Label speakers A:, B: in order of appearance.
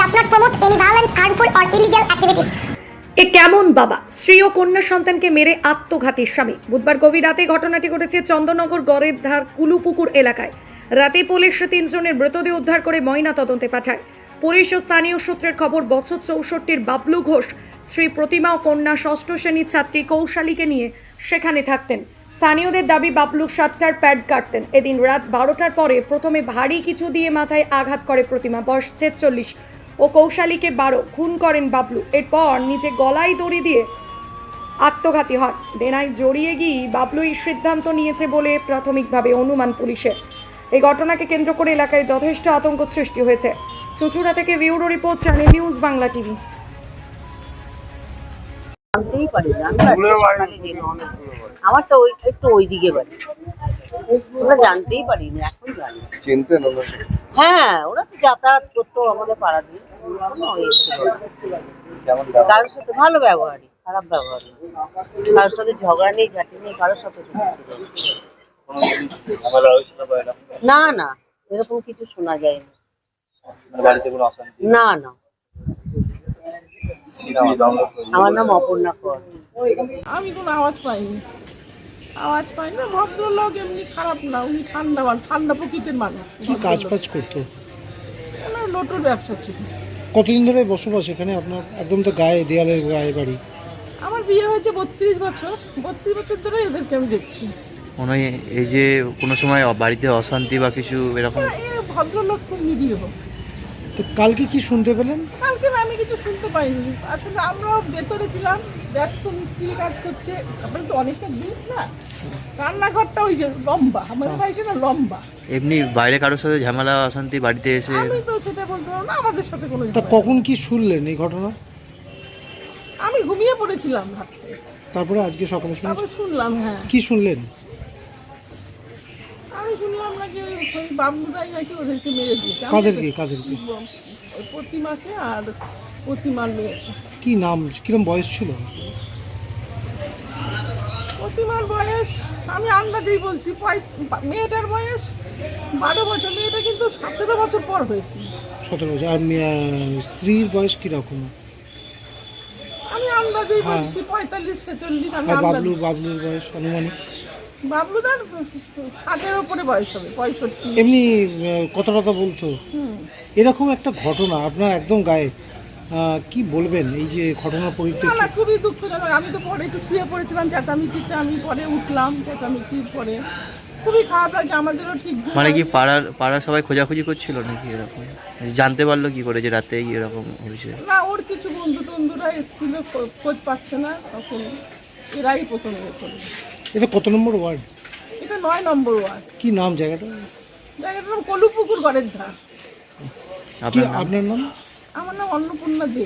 A: does not promote any violent, harmful, or illegal activities.
B: এ কেমন বাবা? স্ত্রী ও কন্যা সন্তানকে মেরে আত্মঘাতী স্বামী। বুধবার গভীর রাতে ঘটনাটি ঘটেছে চন্দননগর গড়ের ধার কুলুপুকুর এলাকায়। রাতে পুলিশ তিনজনের মৃতদেহ উদ্ধার করে ময়না তদন্তে পাঠায়। পুলিশ ও স্থানীয় সূত্রের খবর বছর চৌষট্টির বাবলু ঘোষ শ্রী প্রতিমা ও কন্যা ষষ্ঠ শ্রেণির ছাত্রী কৌশালীকে নিয়ে সেখানে থাকতেন। স্থানীয়দের দাবি বাবলু সাতটার প্যাড কাটতেন। এদিন রাত বারোটার পরে প্রথমে ভারী কিছু দিয়ে মাথায় আঘাত করে প্রতিমা বয়স ছেচল্লিশ। ও কৌশালীকে বারো খুন করেন বাবলু। এরপর নিজে গলায় দড়ি দিয়ে আত্মঘাতী হন। দেনায় জড়িয়ে গিয়ে বাবলু এই সিদ্ধান্ত নিয়েছে বলে প্রাথমিকভাবে অনুমান পুলিশের। এই ঘটনাকে কেন্দ্র করে এলাকায় যথেষ্ট আতঙ্ক সৃষ্টি হয়েছে। চুচুড়া থেকে bureau report channel news Bangla TV.
C: আমার তো ওই একটু ওই দিকে বাড়ি। আমরা জানতেই পারি না এখন জানি।
D: চিনতেন
C: হ্যাঁ ওরা তো যাতায়াত করতো আমাদের পাড়া দিয়ে? কারোর সাথে ভালো ব্যবহারই খারাপ ব্যবহার না। কারোর সাথে ঝগড়া নেই ঝাঁটি নেই কারোর সাথে না। না না এরকম কিছু শোনা যায় না
D: বাড়িতে কোনো অশান্তি
C: না না? আমার নাম অপর্ণা কর
E: আমি কোনো আওয়াজ পাইনি আওয়াজ পাই না ভদ্রলোক এমনি খারাপ না উনি ঠান্ডা মানুষ ঠান্ডা প্রকৃতির মানুষ।
F: কি কাজ ফাজ করতো?
E: ওনার লোটোর ব্যবসা ছিল।
F: কতদিন ধরে বসবাস এখানে? আপনার একদম তো গায়ে দেয়ালের গায়ে বাড়ি।
E: আমার বিয়ে হয়েছে বত্রিশ বছর। বত্রিশ বছর ধরে এদেরকে আমি দেখছি।
G: মনে হয় এই যে কোনো সময় বাড়িতে অশান্তি বা কিছু এরকম
E: ভদ্রলোক খুব নিরীহ।
F: তো কালকে কি শুনতে পেলেন?
E: কালকে আমি কিছু শুনতে পাইনি। আসলে আমরাও ভেতরে ছিলাম ব্যস্ত মিস্ত্রি কাজ করছে। তারপরে তো অনেকটা দূর না। রান্নাঘরটা ওই যে লম্বা আমাদের বাড়িটা না লম্বা।
G: এমনি বাইরে কারোর সাথে ঝামেলা অশান্তি বাড়িতে এসে?
E: আমি তো সেটা বলতে পারব না আমাদের সাথে কোনো
F: তা কখন কি শুনলেন এই ঘটনা?
E: আমি ঘুমিয়ে পড়েছিলাম রাত্রে।
F: তারপরে আজকে সকালে
E: শুনলাম হ্যাঁ।
F: কি শুনলেন?
E: আমি শুনলাম নাকি ওই বাবুরাই নাকি ওদেরকে মেরে দিয়েছে। আমি
F: কাদেরকে কাদেরকে?
E: ওই প্রতিমাকে আর প্রতিমার মেয়েকে
F: কি নাম কিরম বয়স ছিল?
E: প্রতিমার বয়স আমি আন্দাজেই বলছি পঁয়- বা- মেয়েটার বয়স বারো বছর মেয়েটা কিন্তু সতেরো বছর পর হয়েছে।
F: সতেরো বছর আর মেয়ে- স্ত্রীর বয়স কীরকম?
E: আমি আন্দাজেই
F: হ্যাঁ।
E: বলছি পঁয়তাল্লিশ ছেচল্লিশ আমি
F: আর
E: আন্দাজ
F: বাবলু বাবলুর বয়স আনুমানিক?
E: বাবলুদার ষাটের ওপরে বয়স হবে পঁয়ষট্টি।
F: এমনি আহ, কথা টথা বলতো। এরকম একটা ঘটনা আপনার একদম গায়ে কি বলবেন এই যে ঘটনার
E: না
F: পরিপ্রেক্ষিতে?
E: না খুবই দুঃখজনক। আমি তো পরে একটু শুয়ে পড়েছিলাম চেঁচামেচিতে আমি পরে উঠলাম চেঁচামেচির পরে। খুবই খারাপ লাগে আমাদেরও ঠিক
G: মানে কি পাড়ার পাড়ার সবাই খোঁজাখুঁজি করছিল নাকি এরকম? জানতে পারল কি করে যে রাতে এরকম হয়েছে?
E: না ওর কিছু বন্ধু টন্ধুরা এসেছিল খোঁজ পাচ্ছে না তখন এরাই প্রথম করল
F: এটা কত নম্বর ওয়ার্ড?
E: এটা নয় নম্বর ওয়ার্ড।
F: কি নাম জায়গাটা?
E: জায়গাটার নাম কলুপুকুর গড়ের ধার।
F: আপনার নাম?
E: আমার নাম অন্নপূর্ণা দে।